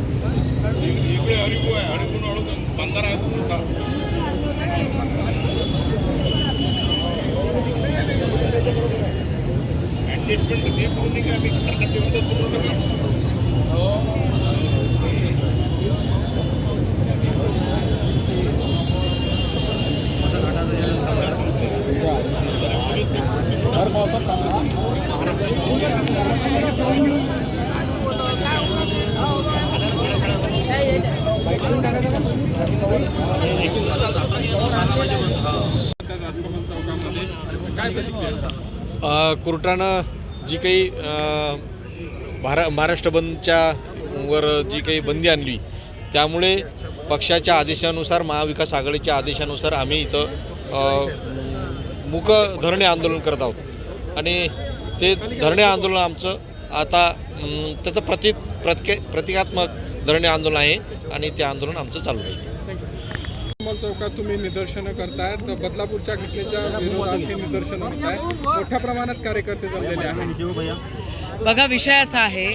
इकडे हरिभू आहे. हरिभून अडकून बंगार आहे तो मोठा ऍडजस्टमेंट हे करून नाही का आम्ही सरकारची मदत करू नका राजकमल चौकामध्ये काय प्रतिक्रिया अ, कोर्टानं जी काही भारा महाराष्ट्र बंदच्या वर जी काही बंदी आणली त्यामुळे पक्षाच्या आदेशानुसार महाविकास आघाडीच्या आदेशानुसार आम्ही इथं मुक मूक धरणे आंदोलन करत आहोत. आणि ते धरणे आंदोलन आमचं आता त्याचं प्रति प्रति प्रतिकात्मक धरणे आंदोलन आहे आणि ते आंदोलन आमचं चालू राहील कमल चौकात तुम्ही निदर्शनं करताय. तर बदलापूरच्या घटनेच्या विरोधात हे निदर्शनं होत आहे मोठ्या प्रमाणात कार्यकर्ते जमलेले आहेत. बघा विषय असा आहे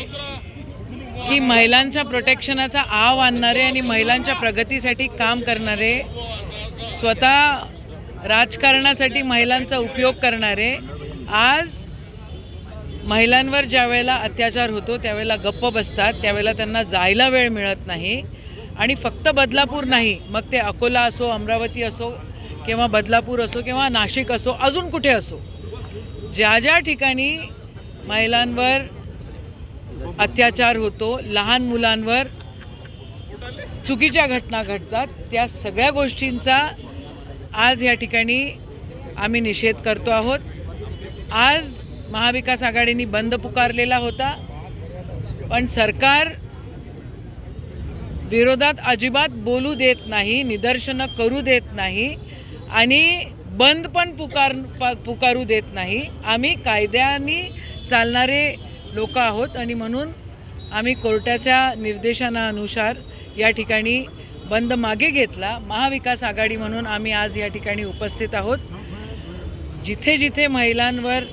की महिलांच्या प्रोटेक्शनाचा आव आणणारे आणि महिलांच्या प्रगतीसाठी काम करणारे स्वतः राजकारणासाठी महिलांचा उपयोग करणारे आज महिलांवर ज्यावेळेला अत्याचार होतो त्यावेळेला गप्प बसतात त्यावेळेला त्यांना जायला वेळ मिळत नाही. आणि फक्त बदलापूर नाही मग ते अकोला असो अमरावती असो किंवा बदलापूर असो किंवा नाशिक असो अजून कुठे असो ज्या ज्या ठिकाणी महिलांवर अत्याचार होतो लहान मुलांवर चुकीच्या घटना घडतात त्या सगळ्या गोष्टींचा आज या ठिकाणी आम्ही निषेध करतो आहोत. आज महाविकास आघाडीने बंद पुकारलेला होता पण सरकार विरोधात अजिबात बोलू देत नाही निदर्शनं करू देत नाही आणि बंद पण पुकार प- पुकारू देत नाही. आम्ही कायद्याने चालणारे लोक आहोत आणि म्हणून आम्ही कोर्टाच्या निर्देशनानुसार या ठिकाणी बंद मागे घेतला. महाविकास आघाडी म्हणून आम्ही आज या ठिकाणी उपस्थित आहोत. जिथे जिथे महिलांवर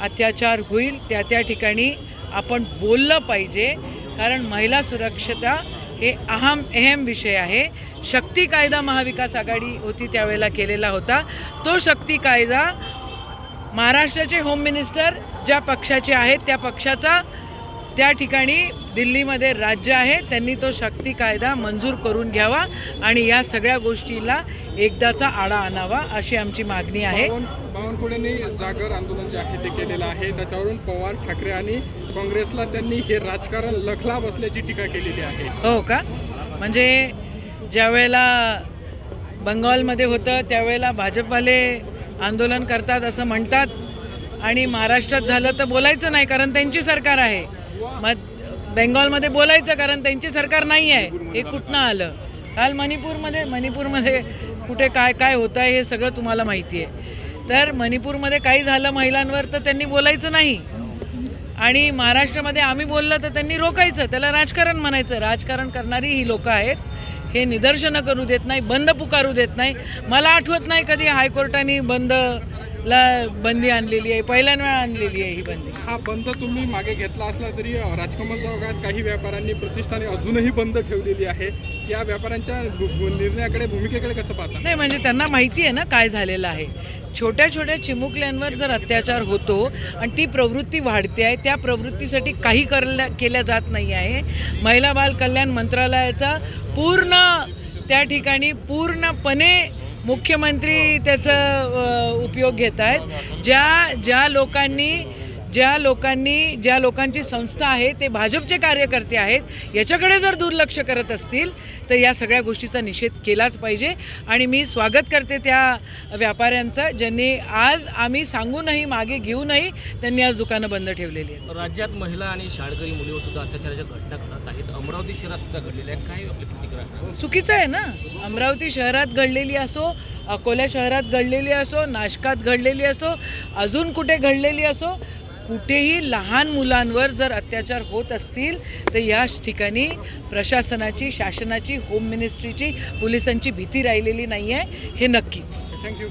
अत्याचार होईल त्या त्या ठिकाणी आपण बोललं पाहिजे. कारण महिला सुरक्षता हे अहम अहम विषय आहे. शक्ती कायदा महाविकास आघाडी होती त्यावेळेला केलेला होता. तो शक्ती कायदा महाराष्ट्राचे होम मिनिस्टर ज्या पक्षाचे आहेत त्या पक्षाचा त्या ठिकाणी दिल्लीमध्ये राज्य आहे. त्यांनी तो शक्ती कायदा मंजूर करून घ्यावा आणि या सगळ्या गोष्टीला एकदाचा आळा आणावा अशी आमची मागणी आहे. बावन बावनकुळेंनी जागर आंदोलन जे आहे ते केलेलं आहे. त्याच्यावरून पवार ठाकरे आणि काँग्रेसला त्यांनी हे राजकारण लखला बसल्याची टीका केलेली आहे. हो का? म्हणजे ज्या वेळेला बंगालमध्ये होतं त्यावेळेला भाजपवाले आंदोलन करतात असं म्हणतात आणि महाराष्ट्रात झालं तर बोलायचं नाही कारण त्यांची सरकार आहे. मग बेंगॉलमध्ये बोलायचं कारण त्यांची सरकार नाही आहे. हे कुठनं आलं? काल मणिपूरमध्ये मणिपूरमध्ये कुठे काय काय होतं आहे हे सगळं तुम्हाला माहिती आहे. तर मणिपूरमध्ये काही झालं महिलांवर तर त्यांनी बोलायचं नाही. आणि महाराष्ट्रामध्ये आम्ही बोललं तर त्यांनी रोखायचं. त्याला राजकारण म्हणायचं. राजकारण करणारी ही लोकं आहेत. हे निदर्शनं करू देत नाही बंद पुकारू देत नाही. मला आठवत नाही कधी हायकोर्टाने बंदला बंदी आणलेली आहे पहिल्यांदा आणलेली आहे ही बंदी. हा बंद तुम्ही मागे घेतला असला तरी राजकमल चौकात काही व्यापाऱ्यांनी प्रतिष्ठाने अजूनही बंद ठेवलेली आहे. या व्यापाऱ्यांच्या निर्णयाकडे भूमिकेकडे कसं पाहता? नाही म्हणजे त्यांना माहिती आहे ना काय झालेलं आहे. छोट्या छोट्या चिमुकल्यांवर जर अत्याचार होतो आणि ती प्रवृत्ती वाढते आहे त्या प्रवृत्तीसाठी काही करल्या केल्या जात नाही आहे. महिला बाल कल्याण मंत्रालयाचा पूर्ण त्या ठिकाणी पूर्णपणे मुख्यमंत्री त्याचा उपयोग घेत आहेत ज्या ज्या लोकांनी ज्या लोकांनी ज्या लोकांची संस्था आहे ते भाजपचे कार्यकर्ते आहेत याच्याकडे जर दुर्लक्ष करत असतील तर या सगळ्या गोष्टीचा निषेध केलाच पाहिजे. आणि मी स्वागत करते त्या व्यापाऱ्यांचं ज्यांनी आज आम्ही सांगूनही मागे घेऊनही त्यांनी आज दुकानं बंद ठेवलेली आहेत. राज्यात महिला आणि शाळकरी मुलीवर सुद्धा अत्याचाराच्या घटना घडत आहेत. अमरावती शहरात सुद्धा घडलेल्या आहेत. काय आपली प्रतिक्रिया? चुकीचं आहे ना? अमरावती शहरात घडलेली असो अकोला शहरात घडलेली असो नाशकात घडलेली असो अजून कुठे घडलेली असो कुठेही लहान मुलांवर जर अत्याचार होत असतील तर या ठिकाणी प्रशासनाची शासनाची होम मिनिस्ट्रीची पोलिसांची भीती राहिलेली नाही आहे हे नक्कीच. थँक्यू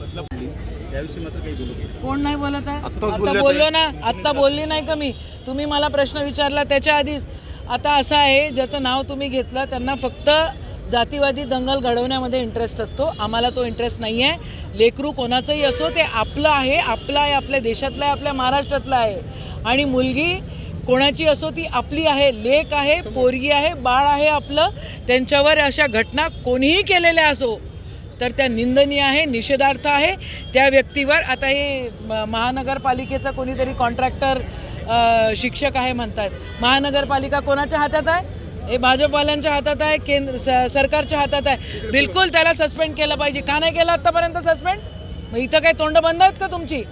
कोण नाही बोलत आहे? आता बोललो ना आत्ता बोलली नाही का मी? तुम्ही मला प्रश्न विचारला त्याच्या आधीच. आता असं आहे ज्याचं नाव तुम्ही घेतलं त्यांना फक्त जातीवादी दंगल घडवण्यामध्ये इंटरेस्ट असतो. आम्हाला तो इंटरेस्ट नाही आहे लेकरू कोणाचंही असो ते आपलं आहे आपलं आहे आपल्या देशातलं आहे आपल्या महाराष्ट्रातलं आहे. आणि मुलगी कोणाची असो ती आपली आहे. लेक आहे पोरगी आहे बाळ आहे आपलं. त्यांच्यावर अशा घटना कोणीही केलेल्या असो तर त्या निंदनीय आहे निषेधार्थ आहे. त्या व्यक्तीवर आता हे म- महानगरपालिकेचा कोणीतरी कॉन्ट्रॅक्टर शिक्षक आहे म्हणतात महानगरपालिका कोणाच्या हातात आहे? हे भाजपवाल्यांच्या हातात आहे केंद्र स- सरकारच्या हातात आहे. बिलकुल त्याला सस्पेंड केलं पाहिजे. का नाही केलं आत्तापर्यंत सस्पेंड मग इथं काही तोंड बंद आहेत का तुमची?